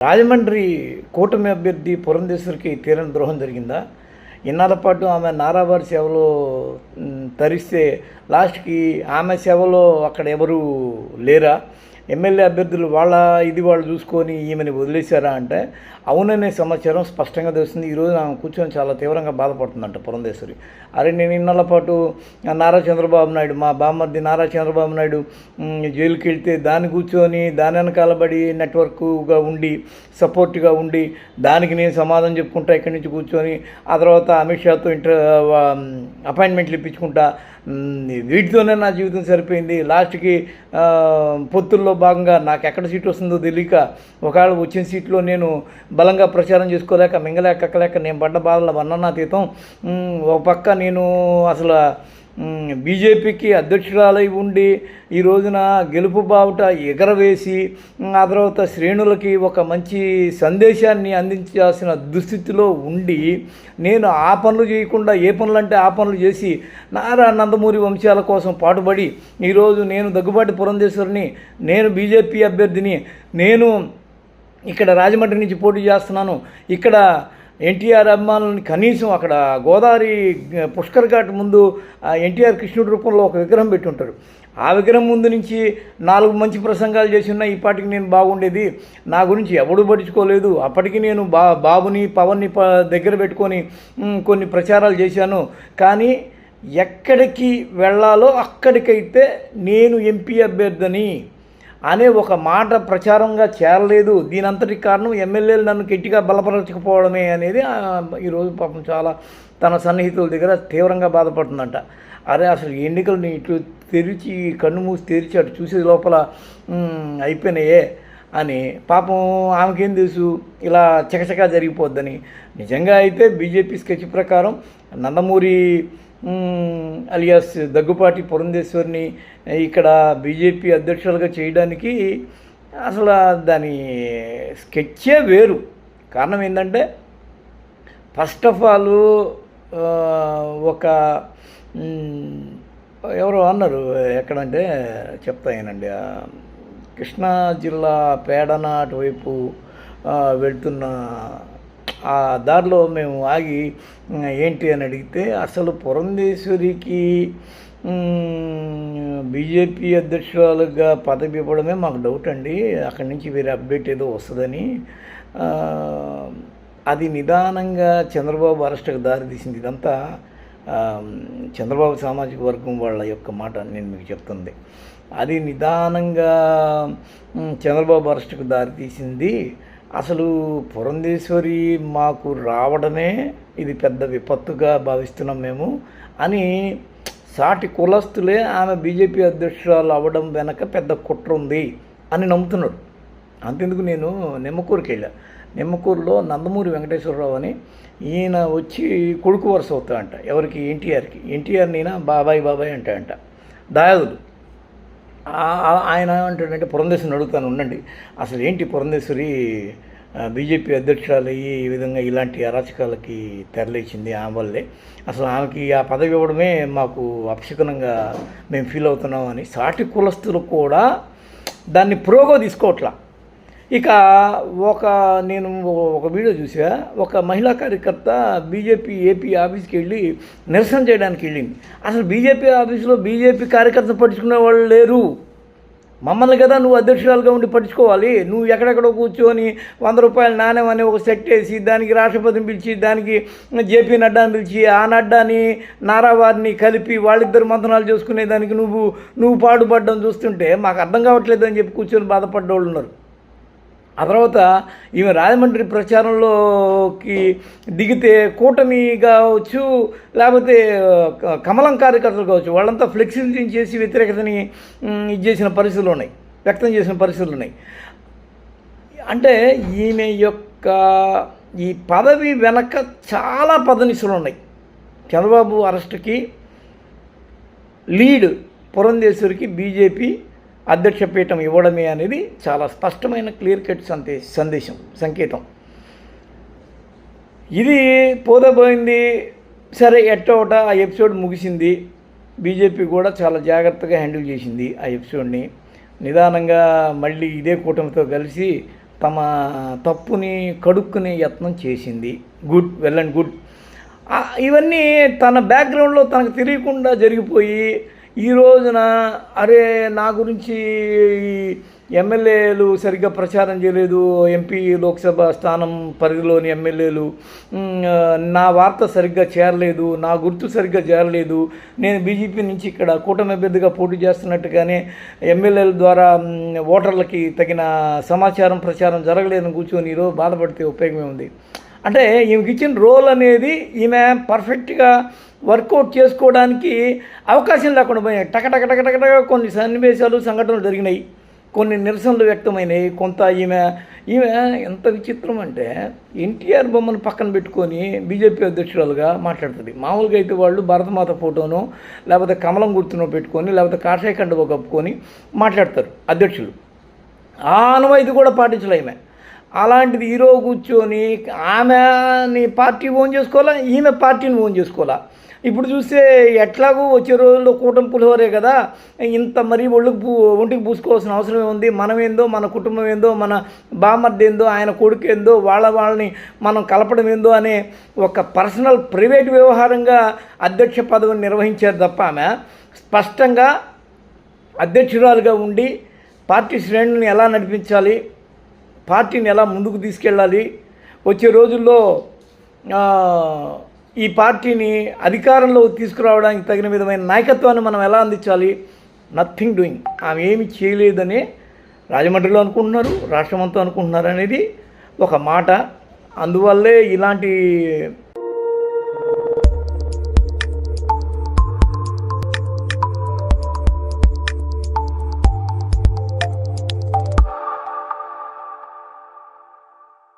రాజమండ్రి కూటమి అభ్యర్థి పురంధేశ్వరికి తీరని ద్రోహం జరిగిందా? ఇన్నాళ్ళ పాటు ఆమె నారావారి సేవలో తరిస్తే లాస్ట్కి ఆమె సేవలో అక్కడ ఎవరు లేరా? ఎమ్మెల్యే అభ్యర్థులు వాళ్ళ ఇది వాళ్ళు చూసుకొని ఈమెని వదిలేశారా అంటే అవుననే సమాచారం స్పష్టంగా తెలుస్తుంది. ఈరోజు ఆమె కూర్చొని చాలా తీవ్రంగా బాధపడుతుందంట పురంధేశ్వరి. అరే నేను ఇన్నాళ్ళ పాటు నారా చంద్రబాబు నాయుడు మా బామ్మర్ది నారా చంద్రబాబు నాయుడు జైలుకి వెళ్తే దాన్ని కూర్చొని దాని వెనకాలబడి నెట్వర్క్గా ఉండి సపోర్ట్గా ఉండి దానికి నేను సమాధానం చెప్పుకుంటా ఇక్కడి నుంచి కూర్చొని ఆ తర్వాత అమిత్ షాతో ఇంటర్ అపాయింట్మెంట్లు ఇప్పించుకుంటా వీటితోనే నా జీవితం సరిపోయింది. లాస్ట్కి పొత్తుల్లో భాగంగా నాకు ఎక్కడ సీట్ వస్తుందో తెలియక ఒకవేళ వచ్చిన సీట్లో నేను బలంగా ప్రచారం చేసుకోలేక మింగలేక నేను పడ్డ బాధల వర్ణనాతీతం ఒక పక్క నేను అసలు బీజేపీకి అధ్యక్షురాలై ఉండి ఈ రోజున గెలుపు బావుట ఎగరవేసి ఆ తర్వాత శ్రేణులకి ఒక మంచి సందేశాన్ని అందించాల్సిన దుస్థితిలో ఉండి నేను ఆ పనులు చేయకుండా ఏ పనులు అంటే ఆ పనులు చేసి నారా నందమూరి వంశాల కోసం పాటుపడి ఈరోజు నేను దగ్గుబాటి పురంధేశ్వరిని నేను బీజేపీ అభ్యర్థిని నేను ఇక్కడ రాజమండ్రి నుంచి పోటీ చేస్తున్నాను. ఇక్కడ ఎన్టీఆర్ అభిమానులని కనీసం అక్కడ గోదావరి పుష్కర్ ఘాట్ ముందు ఎన్టీఆర్ కృష్ణుడి రూపంలో ఒక విగ్రహం పెట్టుంటారు. ఆ విగ్రహం ముందు నుంచి నాలుగు మంచి ప్రసంగాలు చేసి ఉన్నా ఈ పాటికి నేను బాగుండేది. నా గురించి ఎవడు పట్టించుకోలేదు. అప్పటికి నేను బా బాబుని పవన్ని ప దగ్గర పెట్టుకొని కొన్ని ప్రచారాలు చేశాను. కానీ ఎక్కడికి వెళ్ళాలో అక్కడికైతే నేను ఎంపీ అభ్యర్థిని. అనే ఒక మాట ప్రచారంగా చేరలేదు. దీనంతటి కారణం ఎమ్మెల్యేలు నన్ను గట్టిగా బలపరచకపోవడమే అనేది ఈరోజు పాపం చాలా తన సన్నిహితుల దగ్గర తీవ్రంగా బాధపడుతుందంట. అరే అసలు ఎన్నికలు ఇట్లు తెరిచి కన్ను మూసి తెరిచి అటు చూసే లోపల అయిపోయినాయే అని పాపం ఆమెకేం తెలుసు? ఇలా చకచకా జరిగిపోద్దని. నిజంగా అయితే బీజేపీ స్కెచ్ ప్రకారం నందమూరి అలియాస్ దగ్గుపాటి పురంధేశ్వరిని ఇక్కడ బీజేపీ అధ్యక్షులుగా చేయడానికి అసలు దాని స్కెచ్చే వేరు. కారణం ఏంటంటే ఫస్ట్ ఆఫ్ ఆల్ ఒక ఎవరో అన్నారు ఎక్కడంటే చెప్తాయనండి కృష్ణా జిల్లా పేడనాటి వైపు వెళ్తున్న ఆ దారిలో మేము ఆగి ఏంటి? అని అడిగితే అసలు పురంధేశ్వరికి బీజేపీ అధ్యక్షురాలుగా పదవి ఇవ్వడమే మాకు డౌట్ అండి. అక్కడి నుంచి వేరే అప్డేట్ ఏదో వస్తుందని. అది నిదానంగా చంద్రబాబు అరెస్ట్కి దారితీసింది ఇదంతా చంద్రబాబు సామాజిక వర్గం వాళ్ళ యొక్క మాట నేను మీకు చెప్తుంది. అది నిదానంగా చంద్రబాబు అరెస్ట్కు దారితీసింది అసలు పురంధేశ్వరి మాకు రావడమే ఇది పెద్ద విపత్తుగా భావిస్తున్నాం మేము అని సాటి కులస్తులే ఆమె బీజేపీ అధ్యక్షురాలు అవ్వడం వెనక పెద్ద కుట్ర ఉంది అని నమ్ముతున్నాడు. అంతెందుకు నేను నిమ్మకూరుకి వెళ్ళా. నిమ్మకూరులో నందమూరి వెంకటేశ్వరరావు అని ఈయన వచ్చి కొడుకు వరుస అవుతాడంట. ఎవరికి? ఎన్టీఆర్కి. ఎన్టీఆర్ నేనా? బాబాయ్ బాబాయ్ అంటాడంట. దాయాదులు. ఆయన ఏమంటాడంటే పురంధేశ్వరిని అడుగుతాను ఉండండి. అసలు ఏంటి పురంధేశ్వరి బీజేపీ అధ్యక్షురాలు అయ్యి ఈ విధంగా ఇలాంటి అరాచకాలకి తెరలేచింది ఆమె వల్లే? అసలు ఆమెకి ఆ పదవి ఇవ్వడమే మాకు అపశకునంగా మేము ఫీల్ అవుతున్నామని సాటి కులస్తులు కూడా దాన్ని ప్రోగా తీసుకోవట్లా. ఇక ఒక నేను ఒక వీడియో చూసా ఒక మహిళా కార్యకర్త బీజేపీ ఏపీ ఆఫీస్కి వెళ్ళి నిరసన చేయడానికి వెళ్ళింది. అసలు బీజేపీ ఆఫీస్లో బీజేపీ కార్యకర్త పట్టించుకునే వాళ్ళు లేరు. మమ్మల్ని కదా నువ్వు అధ్యక్షురాలుగా ఉండి పట్టించుకోవాలి. నువ్వు ఎక్కడెక్కడో కూర్చొని వంద రూపాయల నాణ్యం అని ఒక సెట్ వేసి దానికి రాష్ట్రపతిని పిలిచి దానికి జేపీ నడ్డాని పిలిచి ఆ నడ్డాని నారావారిని కలిపి వాళ్ళిద్దరు మంతనాలు చేసుకునే దానికి నువ్వు నువ్వు పాడుపడ్డం చూస్తుంటే మాకు అర్థం కావట్లేదు అని చెప్పి కూర్చొని బాధపడ్డోళ్ళు ఉన్నారు. ఆ తర్వాత ఈమె రాజమండ్రి ప్రచారంలోకి దిగితే కూటమి కావచ్చు లేకపోతే కమలం కార్యకర్తలు కావచ్చు వాళ్ళంతా ఫ్లెక్సిబిలిటీ చేసి వ్యతిరేకతని ఇది చేసిన పరిస్థితులు ఉన్నాయి వ్యక్తం చేసిన పరిస్థితులు ఉన్నాయి. అంటే ఈమె యొక్క ఈ పదవి వెనక చాలా పదనిసులు ఉన్నాయి. చంద్రబాబు అరెస్ట్కి లీడ్ పురంధేశ్వరికి బీజేపీ అధ్యక్ష పీఠం ఇవ్వడమే అనేది చాలా స్పష్టమైన క్లియర్ కట్ సందే సందేశం సంకేతం. ఇది పోదపోయింది సరే ఎట్టోట ఆ ఎపిసోడ్ ముగిసింది. బీజేపీ కూడా చాలా జాగ్రత్తగా హ్యాండిల్ చేసింది ఆ ఎపిసోడ్ని. నిదానంగా మళ్ళీ ఇదే కూటమితో కలిసి తమ తప్పుని కడుక్కునే యత్నం చేసింది. Good well and good. ఇవన్నీ తన బ్యాక్గ్రౌండ్లో తనకు తెలియకుండా జరిగిపోయి ఈ రోజున అరే నా గురించి ఎమ్మెల్యేలు సరిగ్గా ప్రచారం చేయలేదు ఎంపీ లోక్సభ స్థానం పరిధిలోని ఎమ్మెల్యేలు నా వార్త సరిగ్గా చేరలేదు నా గుర్తు సరిగ్గా చేరలేదు. నేను బీజేపీ నుంచి ఇక్కడ కూటమి అభ్యర్థిగా పోటీ చేస్తున్నట్టుగానే ఎమ్మెల్యేల ద్వారా ఓటర్లకి తగిన సమాచారం ప్రచారం జరగలేదని కూర్చొని ఈరోజు బాధపడితే ఉపయోగమే ఉంది. అంటే ఈమెకి ఇచ్చిన రోల్ అనేది ఈమె పర్ఫెక్ట్గా వర్కౌట్ చేసుకోవడానికి అవకాశం లేకుండా పోయాయి టక టక టక కొన్ని సన్నివేశాలు సంఘటనలు జరిగినాయి. కొన్ని నిరసనలు వ్యక్తమైనాయి. కొంత ఈమె ఈమె ఎంత విచిత్రం అంటే ఎన్టీఆర్ బొమ్మను పక్కన పెట్టుకొని బీజేపీ అధ్యక్షురాలుగా మాట్లాడుతుంది. మామూలుగా అయితే వాళ్ళు భారతమాత ఫోటోను లేకపోతే కమలం గుర్తును పెట్టుకొని లేకపోతే కాషాయ కండువ కప్పుకొని మాట్లాడతారు అధ్యక్షులు. ఆ కూడా కూడా ఈమె. అలాంటిది హీరో కూర్చొని ఆమెని పార్టీ ఓన్ చేసుకోవాలా? ఈమె పార్టీని ఓన్ చేసుకోవాలా? ఇప్పుడు చూస్తే ఎట్లాగో వచ్చే రోజుల్లో కూటమి పులిహోరే కదా. ఇంత మరీ ఒళ్ళుకు పూ ఒంటికి పూసుకోవాల్సిన అవసరం ఉంది మనం ఏందో మన కుటుంబం ఏందో మన బామర్ది ఏందో ఆయన కొడుకు ఏందో వాళ్ళ వాళ్ళని మనం కలపడం ఏందో అనే ఒక పర్సనల్ ప్రైవేట్ వ్యవహారంగా అధ్యక్ష పదవిని నిర్వహించారు తప్ప ఆమె స్పష్టంగా అధ్యక్షురాలుగా ఉండి పార్టీ శ్రేణులను ఎలా నడిపించాలి? పార్టీని ఎలా ముందుకు తీసుకెళ్ళాలి? వచ్చే రోజుల్లో ఈ పార్టీని అధికారంలో తీసుకురావడానికి తగిన విధమైన నాయకత్వాన్ని మనం ఎలా అందించాలి? నథింగ్ డూయింగ్ ఆమె ఏమి చేయలేదని రాజమండ్రిలో అనుకుంటున్నారు రాష్ట్రమంతా అనుకుంటున్నారు అనేది ఒక మాట. అందువల్లే ఇలాంటి